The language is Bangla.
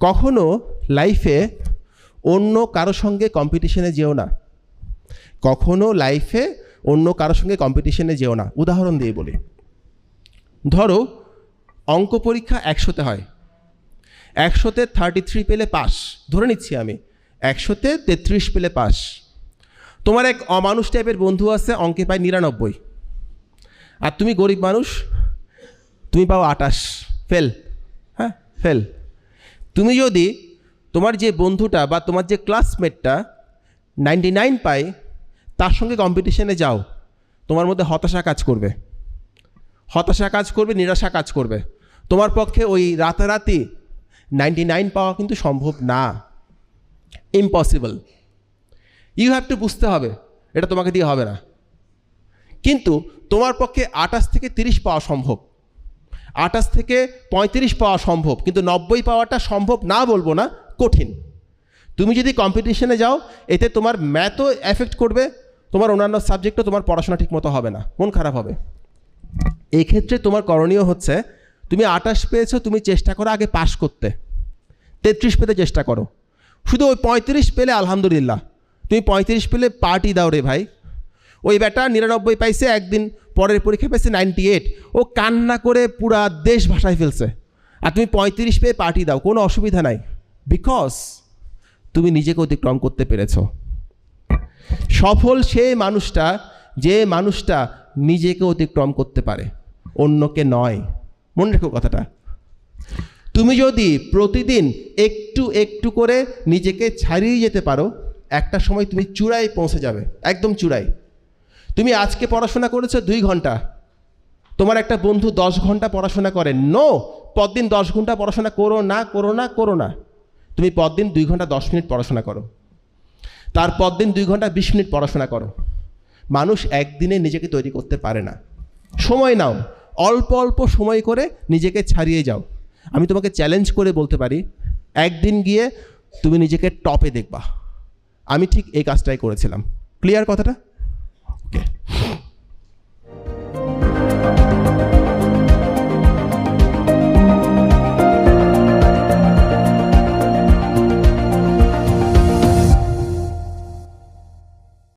কখনো লাইফে অন্য কারও সঙ্গে কম্পিটিশনে যেও না। কখনো লাইফে অন্য কারোর সঙ্গে কম্পিটিশনে যেও না। উদাহরণ দিয়ে বলি। ধরো, অঙ্ক পরীক্ষা একশোতে হয়। একশোতে থার্টি থ্রি পেলে পাস। ধরে নিচ্ছি আমি। একশোতে তেত্রিশ পেলে পাস। তোমার এক অমানুষ টাইপের বন্ধু আছে, অঙ্কে পায় নিরানব্বই। আর তুমি গরিব মানুষ, তুমি পাও আটাশ। ফেল। হ্যাঁ ফেল। তুমি যদি তোমার যে বন্ধুটা বা তোমার যে ক্লাসমেটটা নাইনটি নাইন পায়, তার সঙ্গে কম্পিটিশনে যাও, তোমার মধ্যে হতাশা কাজ করবে। হতাশা কাজ করবে, নিরাশা কাজ করবে। তোমার পক্ষে ওই রাতারাতি নাইনটি নাইন পাওয়া কিন্তু সম্ভব না। ইম্পসিবল ইউ হ্যাভ টু বুঝতে হবে, এটা তোমাকে দিয়ে হবে না। কিন্তু তোমার পক্ষে আটাশ থেকে তিরিশ পাওয়া সম্ভব। আটাশ থেকে পঁয়ত্রিশ পাওয়া সম্ভব, কিন্তু নব্বই পাওয়াটা সম্ভব না বলব না, কঠিন। তুমি যদি কম্পিটিশনে যাও, এতে তোমার ম্যাথও এফেক্ট করবে, তোমার অন্যান্য সাবজেক্টও তোমার পড়াশোনা ঠিকমতো হবে না, মন খারাপ হবে। এক্ষেত্রে তোমার করণীয় হচ্ছে, তুমি আটাশ পেয়েছ, তুমি চেষ্টা করো আগে পাশ করতে। তেত্রিশ পেতে চেষ্টা করো। শুধু ওই পঁয়ত্রিশ পেলে আলহামদুলিল্লাহ। তুমি পঁয়ত্রিশ পেলে পার্টি দাও রে ভাই। ওই বেটা নিরানব্বই পাইছে, একদিন পরের পরীক্ষা পেয়েছে নাইনটি এইট ও কান্না করে পুরা দেশ ভাষায় ফেলছে। আর তুমি পঁয়ত্রিশ পেয়ে পার্টি দাও, কোনো অসুবিধা নাই। বিকজ তুমি নিজেকে অতিক্রম করতে পেরেছ। সফল সে মানুষটা, যে মানুষটা নিজেকে অতিক্রম করতে পারে, অন্যকে নয়। মনে রেখো কথাটা। তুমি যদি প্রতিদিন একটু একটু করে নিজেকে ছাড়িয়ে যেতে পারো, একটা সময় তুমি চূড়ায় পৌঁছে যাবে, একদম চূড়ায়। তুমি আজকে পড়াশোনা করেছ দুই ঘণ্টা। তোমার একটা বন্ধু দশ ঘণ্টা পড়াশোনা করে। নো পরদিন দশ ঘণ্টা পড়াশোনা করো না করো না করো না। তুমি পরদিন দুই ঘণ্টা দশ মিনিট পড়াশোনা করো। তারপর দিন দুই ঘণ্টা বিশ মিনিট পড়াশোনা করো। মানুষ একদিনে নিজেকে তৈরি করতে পারে না। সময় নাও। অল্প অল্প সময় করে নিজেকে ছাড়িয়ে যাও। আমি তোমাকে চ্যালেঞ্জ করে বলতে পারি, একদিন গিয়ে তুমি নিজেকে টপে দেখবা। আমি ঠিক এই কাজটাই করেছিলাম। ক্লিয়ার কথাটা?